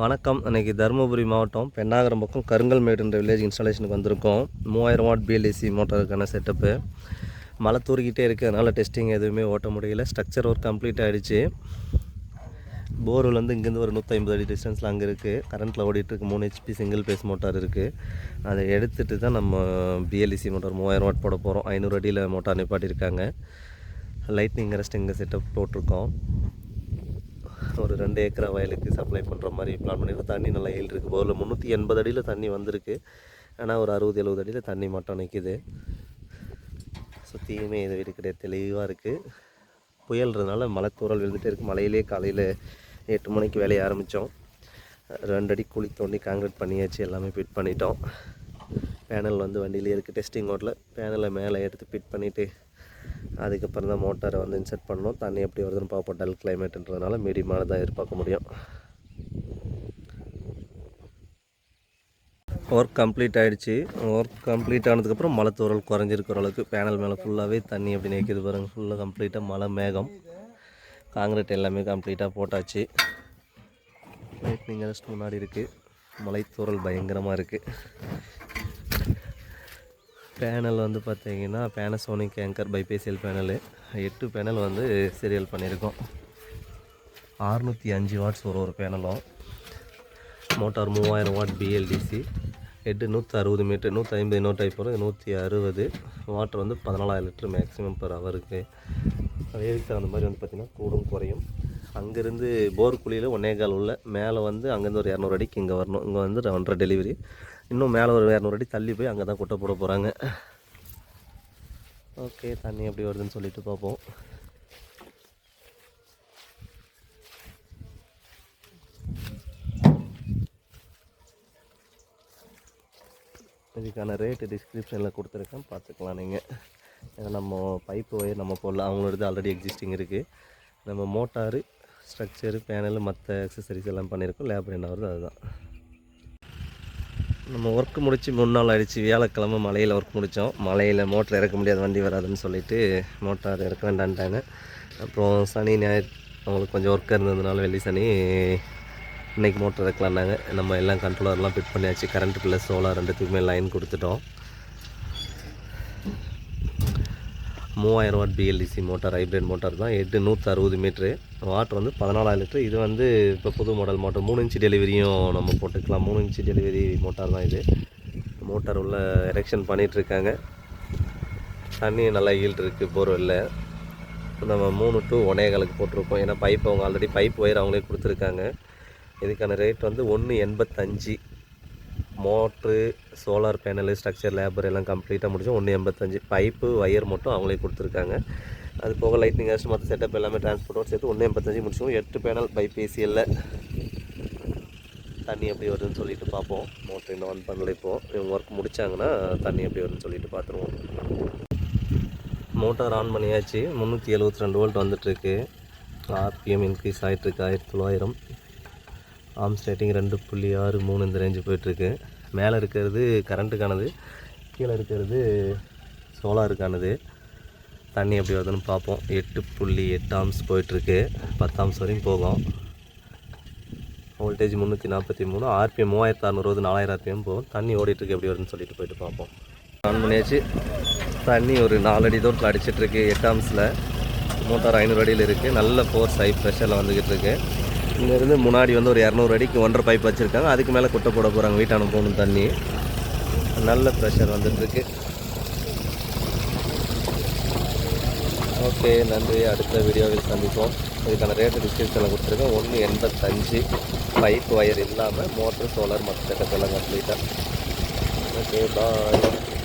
வணக்கம். இன்றைக்கி தருமபுரி மாவட்டம் பெண்ணாகரம் பக்கம் கருங்கல்மேடுன்ற வில்லேஜ் இன்ஸ்டாலேஷனுக்கு வந்திருக்கோம். மூவாயிரம் வாட் பிஎல்ஏசி மோட்டருக்கான செட்டப்பு மழை தூரிக்கிட்டே இருக்குது அதனால் டெஸ்டிங் எதுவுமே ஓட்ட முடியல. ஸ்ட்ரக்சர் ஒர்க் கம்ப்ளீட் ஆகிடுச்சு போர்வெல் வந்து இங்கேருந்து ஒரு நூற்றி ஐம்பது அடி டிஸ்டன்ஸில் அங்கே இருக்குது கரண்ட்டில் ஓடிட்டுருக்கு மூணு ஹெச்பி சிங்கிள் பேஸ் மோட்டார் இருக்குது அதை எடுத்துகிட்டு தான் நம்ம பிஎல்இசி மோட்டார் மூவாயிரம் வாட் போட போகிறோம் ஐநூறு அடியில் மோட்டார் நிப்பாட்டியிருக்காங்க. லைட்னிங் ரெஸ்ட் இங்கே செட்டப் போட்டிருக்கோம். ஒரு ரெண்டு ஏக்கரா வயலுக்கு சப்ளை பண்ணுற மாதிரி பிளான் பண்ணியிருக்கோம் தண்ணி நல்லா ஏழு இருக்குது போரில் முந்நூற்றி எண்பது அடியில் தண்ணி வந்திருக்கு. ஆனால் ஒரு அறுபது எழுபது அடியில் தண்ணி மட்டும் நிற்கிது சுற்றியுமே இது வீடு கிடையாது. தெளிவாக இருக்குது புயல்றதுனால மழை தூறல் விழுந்துட்டே இருக்குது மலையிலே காலையில் எட்டு மணிக்கு வேலையை ஆரம்பித்தோம் ரெண்டு அடி குழி தோண்டி காங்கிரீட் பண்ணியாச்சு. எல்லாமே ஃபிட் பண்ணிட்டோம். பேனல் வந்து வண்டியிலே இருக்குது டெஸ்டிங் ஓட்டில் பேனலை மேலே எடுத்து ஃபிட் பண்ணிவிட்டு அதுக்கப்புறம் தான் மோட்டாரை வந்து இன்செர்ட் பண்ணணும். தண்ணி எப்படி வருதுன்னு பார்ப்போம். டல் கிளைமேட்டுன்றதுனால மீடியமான தான் எதிர்பார்க்க முடியும். ஒர்க் கம்ப்ளீட் ஆகிடுச்சு ஒர்க் கம்ப்ளீட் ஆனதுக்கப்புறம் மழை தூரல் குறைஞ்சிருக்கிற அளவுக்கு பேனல் மேலே ஃபுல்லாகவே தண்ணி அப்படி நிற்கிது பாருங்கள் ஃபுல்லாக கம்ப்ளீட்டாக மழை மேகம். காங்கிரீட் எல்லாமே கம்ப்ளீட்டாக போட்டாச்சு. லைட்னிங் அரெஸ்ட் முன்னாடி இருக்குது மலை தூரல் பயங்கரமாக இருக்குது பேனல் வந்து பார்த்தீங்கன்னா பேனசோனிக் ஏங்கர் பைபேசியல் பேனலு எட்டு பேனல் வந்து சீரியல் பண்ணியிருக்கோம். அறுநூற்றி அஞ்சு வாட்ஸ் ஒரு ஒரு பேனலும். மோட்டார் மூவாயிரம் வாட் பிஎல்டிசி ஹெட்டு நூற்றி அறுபது மீட்டர் நூற்றி ஐம்பது நோட் டைப் வரும் நூற்றி அறுபது வாட்டர் வந்து பதினாலாயிரம் லிட்டர் மேக்ஸிமம் பர் ஹவருக்கு வேருக்கு தகுந்த மாதிரி வந்து பார்த்திங்கன்னா கூடும் குறையும். அங்கேருந்து போர் குழியில் ஒன்னே கால் உள்ள மேலே வந்து அங்கேருந்து ஒரு இரநூறு அடிக்கு இங்கே வரணும். இங்கே வந்து ஒன்றரை டெலிவரி இன்னும் மேலே ஒரு இரநூறு அடி தள்ளி போய் அங்கே தான் கொட்டை போட போகிறாங்க ஓகே தண்ணி எப்படி வருதுன்னு சொல்லிட்டு பார்ப்போம். இதுக்கான ரேட்டு டிஸ்கிரிப்ஷனில் கொடுத்துருக்கேன். பார்த்துக்கலாம் நீங்கள் ஏன்னா நம்ம பைப்பு ஒயர் நம்ம போடலாம் அவங்களோடது ஆல்ரெடி எக்ஸிஸ்டிங் இருக்குது நம்ம மோட்டாரு ஸ்ட்ரக்சரு பேனல் மற்ற அக்சசரிஸ் எல்லாம் பண்ணியிருக்கோம். லேபர் என்ன வருது அதுதான். நம்ம ஒர்க் முடித்து மூணு நாள் ஆகிடுச்சு வியாழக்கிழமை மலையில் ஒர்க் முடித்தோம் மலையில் மோட்டர் இறக்க முடியாது வண்டி வராதுன்னு சொல்லிட்டு மோட்டார் இறக்க வேண்டான்ட்டாங்க. அப்புறம் சனி ஞாயிறு அவங்களுக்கு கொஞ்சம் ஒர்க்காக இருந்ததுனால வெள்ளி சனி இன்றைக்கி மோட்டர் இறக்கலான்னாங்க நம்ம எல்லாம் கண்ட்ரோலர்லாம் ஃபிட் பண்ணியாச்சு. கரண்ட் ப்ளஸ் சோலார் ரெண்டுத்துக்குமே லைன் கொடுத்துட்டோம். மூவாயிரம் watt BLDC motor hybrid motor தான். எட்டு நூற்றி அறுபது மீட்ரு வாட்ரு வந்து பதினாலாயிரம் லிட்டரு இது வந்து இப்போ புது மாடல் மோட்டர் மூணு இன்ச்சு டெலிவரியும் நம்ம போட்டுக்கலாம். மூணு இன்ச்சு டெலிவரி மோட்டார் தான் இது. மோட்டார் உள்ள எரெக்ஷன் பண்ணிகிட்ருக்காங்க தண்ணி நல்லா ஈல்டு இருக்குது போர்வெல்ல நம்ம மூணு டு ஒனேகாலுக்கு போட்டிருக்கோம். ஏன்னா பைப் அவங்க ஆல்ரெடி பைப் ஒயர் அவங்களே கொடுத்துருக்காங்க. இதுக்கான ரேட் வந்து ஒன்று எண்பத்தஞ்சு. Motor solar panel structure labour எல்லாம் கம்ப்ளீட்டாக முடிச்சோம் ஒன்று எண்பத்தஞ்சு. பைப்பு ஒயர் மட்டும் அவங்களே கொடுத்துருக்காங்க. அது போக லைட்னிங் கேஸ் மற்ற செட்டப் எல்லாமே டிரான்ஸ்போர்ட்டோடு சேர்த்து ஒன்று எண்பத்தஞ்சு முடிச்சோம் எட்டு பேனல் பைபேசியில் தண்ணி எப்படி வருதுன்னு சொல்லிட்டு பார்ப்போம். மோட்ரு இன்னும் ஆன் பண்ணல இப்போது இவங்க ஒர்க் முடித்தாங்கன்னா தண்ணி எப்படி வருதுன்னு சொல்லிட்டு பார்த்துருவோம். மோட்டார் ஆன் பண்ணியாச்சு. முந்நூற்றி எழுபத்தி ரெண்டு வோல்ட் வந்துட்டுருக்கு ஆர்பிஎம் இன்க்ரீஸ் ஆகிட்டுருக்கு ஆயிரத்தி தொள்ளாயிரம். ஆம் ஸ்டேட்டிங் ரெண்டு புள்ளி ஆறு மூணு இந்த ரேஞ்சு போயிட்டுருக்கு. மேலே இருக்கிறது கரண்ட்டுக்கானது கீழே இருக்கிறது சோலாருக்கானது தண்ணி எப்படி வருதுன்னு பார்ப்போம். எட்டு புள்ளி எட்டு ஆம்ஸ் போயிட்டுருக்கு. பத்து ஆம்ஸ் வரையும் போகும். வோல்டேஜ் முந்நூற்றி நாற்பத்தி மூணு ஆர்பிஎம் மூவாயிரத்து அறநூறுவது நாலாயிரம் ஆர்பிஎம் போகும். தண்ணி ஓடிட்டுருக்கு எப்படி வருதுன்னு சொல்லிட்டு போயிட்டு பார்ப்போம். ஆன் பண்ணியாச்சு. தண்ணி ஒரு நாலடி தூரத்தில் அடிச்சிட்ருக்கு எட்டு ஆம்ஸில் மோட்டார் ஐநூறு அடியில் இருக்குது நல்ல ஃபோர்ஸ் ஹை ப்ரெஷரில் வந்துக்கிட்டு இருக்குது இங்கேருந்து முன்னாடி வந்து ஒரு இரநூறு அடிக்கு ஒன்றரை பைப் வச்சுருக்காங்க. அதுக்கு மேலே குட்டை போட போகிறாங்க வீட்டான போகணும் தண்ணி. நல்ல ப்ரெஷர் வந்துட்டுருக்கு. ஓகே நன்றி. அடுத்த வீடியோவில் சந்திப்போம். இதுக்கான ரேட்டு டிஸ்கிரிப்ஷனில் கொடுத்துருக்கேன். ஒன்று எண்பத்தஞ்சு. பைப் ஒயர் இல்லாமல் மோட்ரு சோலார் மற்ற செட்டப் கம்ப்ளீட்டாக ஓகே பாய்